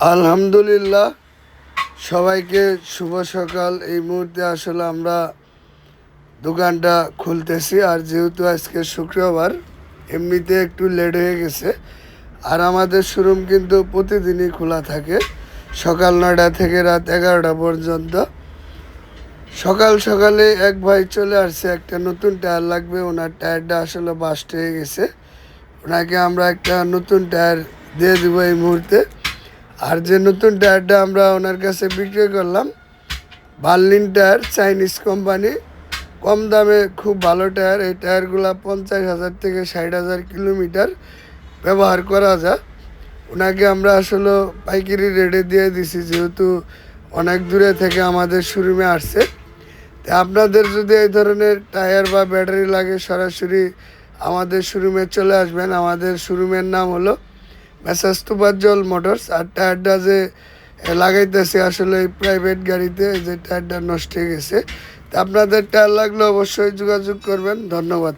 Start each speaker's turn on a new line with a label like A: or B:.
A: আলহামদুলিল্লাহ, সবাইকে শুভ সকাল। এই মুহূর্তে আসলে আমরা দোকানটা খুলতেছি, আর যেহেতু আজকে শুক্রবার, এমনিতে একটু লেট হয়ে গেছে। আর আমাদের শোরুম কিন্তু প্রতিদিনই খোলা থাকে, সকাল নয়টা থেকে রাত এগারোটা পর্যন্ত। সকাল সকালে এক ভাই চলে আসছে, একটা নতুন টায়ার লাগবে, ওনার টায়ারটা আসলে বাস্ট হয়ে গেছে। ওনাকে আমরা একটা নতুন টায়ার দিয়ে দেবো এই মুহূর্তে। আর যে নতুন টায়ারটা আমরা ওনার কাছে বিক্রি করলাম, বার্লিন টায়ার, চাইনিজ কোম্পানি, কম দামে খুব ভালো টায়ার। এই টায়ারগুলো পঞ্চাশ হাজার থেকে ষাট হাজার কিলোমিটার ব্যবহার করা যায়। ওনাকে আমরা আসলে পাইকারি রেটে দিয়ে দিছি, যেহেতু অনেক দূরে থেকে আমাদের শোরুমে আসছে। তা আপনাদের যদি এই ধরনের টায়ার বা ব্যাটারি লাগে, সরাসরি আমাদের শোরুমে চলে আসবেন। আমাদের শোরুমের নাম হলো মেসাজ জল মোটরস আর টায়ারটা যে লাগাইতেছে আসলে প্রাইভেট গাড়িতে যে টায়ারটা নষ্ট হয়ে গেছে। তা আপনাদের টায়ার লাগলে অবশ্যই যোগাযোগ করবেন। ধন্যবাদ।